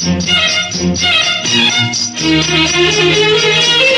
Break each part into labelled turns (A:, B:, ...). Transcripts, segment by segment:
A: Thank you.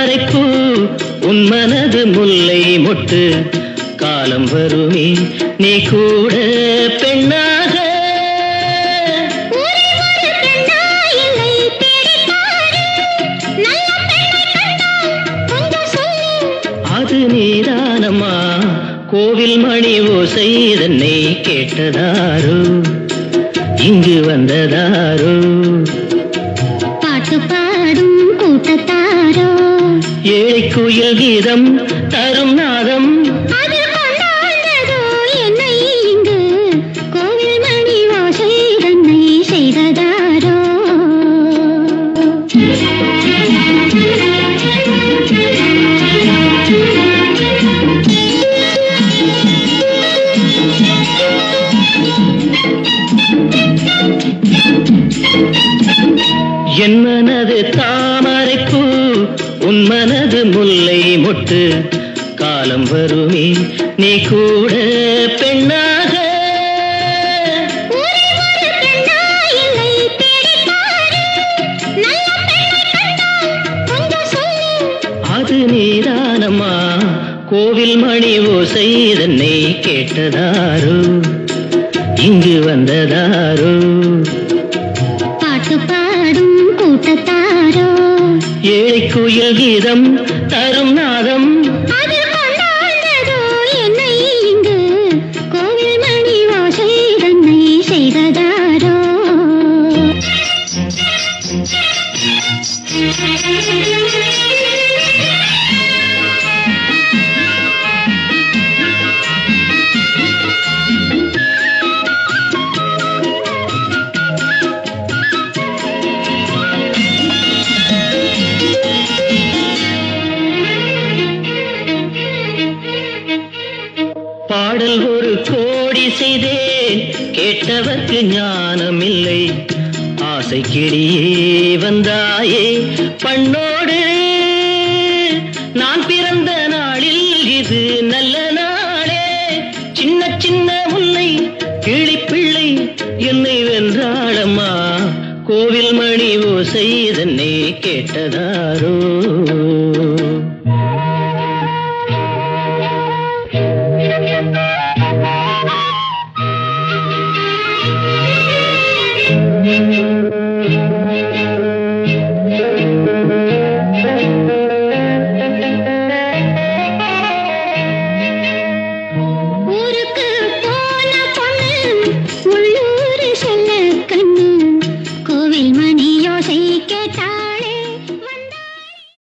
A: தாமரைப்பூ உன் மனது முல்லை மொட்டு காலம் வருமே நீ கூட பெண்ணாக. அது நீதானம்மா கோவில் மணி ஓசை தன்னை கேட்டதாரோ இங்கு வந்ததாரோ. ஏழை குயில் கீதம் தரும் நாதம். என் மனது தாமரைப்பூ உன் மனது முல்லை மொட்டு காலம் வருமே நீ கூட பெண்ணாக. அது நீதானம்மா கோவில் மணி ஓசை தன்னை கேட்டதாரோ? இங்கு வந்ததாரோ? குயில் கீதம் தரும் நாதம்
B: Thank you.
A: பாடல் ஒரு கோடி செய்தேன். கேட்டவர்க்கு ஞானமில்லை. ஆசை கிளியே வந்தாயே. பண்ணோடு நான் பிறந்த நாளில் இது நல்ல நாளே. சின்ன சின்ன முல்லை கிளிப்பிள்ளை என்னை வென்றாளம்மா. கோவில் மணி ஓசை இதனை கேட்டதாரோ.